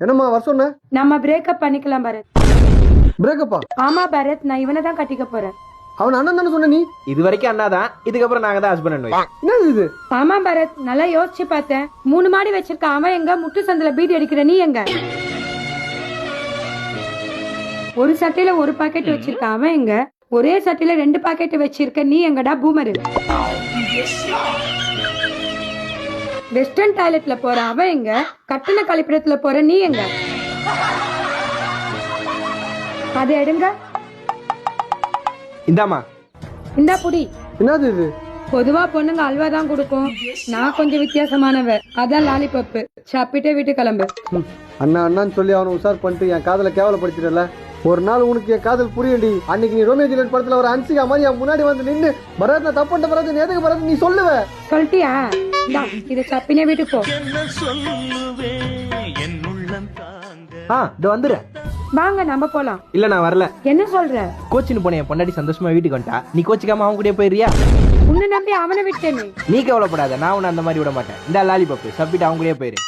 என்னம்மா வர சொன்ன? நம்ம பிரேக்கப் பண்ணிக்கலாம் பரத். பிரேக்கப்பா ஆமா பரத் நான் இவனை தான் கட்டிக்க போறேன். அவன் அண்ணன் தானே சொன்ன நீ? இது வரைக்கும் அண்ணா தான். இதுக்கப்புறம் நாங்க தான் ஹஸ்பண்ட் அண்ட் ஒய்ஃப் என்னது இது? ஆமா பரத் நல்லா யோசிச்சு பார்த்தேன் மூணு மாடி வச்சிருக்க அவன் எங்க? முட்டு சந்தில பீடி அடிக்கிற நீ எங்க? ஒரு சட்டையில ஒரு பாக்கெட் வச்சிருக்க அவன் எங்க? ஒரே சட்டையில ரெண்டு பாக்கெட் வச்சிருக்க நீ எங்கடா பூமரு? வெஸ்டர்ன் டாய்லெட்ல போற அவன் எங்க? கட்டண கழிப்பிடத்துல போற நீ எங்க? அதை எடுங்க. இந்தாமா இந்தா புடி. என்னது இது? பொதுவா பொண்ணுங்க அல்வா தான் கொடுக்கும். நான் கொஞ்சம் வித்தியாசமானவ. அதான் லாலிபப்பு. சாப்பிட்டே வீட்டு கிளம்பு. அண்ணா அண்ணான்னு சொல்லி அவனை உஷார் பண்ணிட்டு என் காதலை கேவலப்படுத்திடல ஒரு நாள் உனக்கு என் காதல் புரியண்டி அன்னைக்கு நீ ரோமியோ ஜூலியட் படத்துல ஒரு அன்சிகா மாதிரி என் முன்னாடி வந்து நின்னு பரத் நான் தப்பு பண்ணிட்ட பரத் எதுக்கு பரத் நீ சொல்லுவ சொல்லிட்டியா இந்தா இதை சாப்பினே வீட்டுக்கு போ ஆ இது வந்துடுறேன் வாங்க நம்ம போலாம் இல்ல நான் வரல என்ன சொல்ற கோச்சின்னு போனேன் என் பொண்டாட்டி சந்தோஷமா வீட்டுக்கு வந்துட்டா நீ கோச்சிக்காம அவங்க கூட போயிடுறியா உன்னை நம்பி அவனை விட்டேனே நீ கவலைப்படாத நான் உன்னை அந்த மாதிரி விட மாட்டேன் இந்த லாலிபப்பு சப்பிட்டு அவங்க கூட போயிரு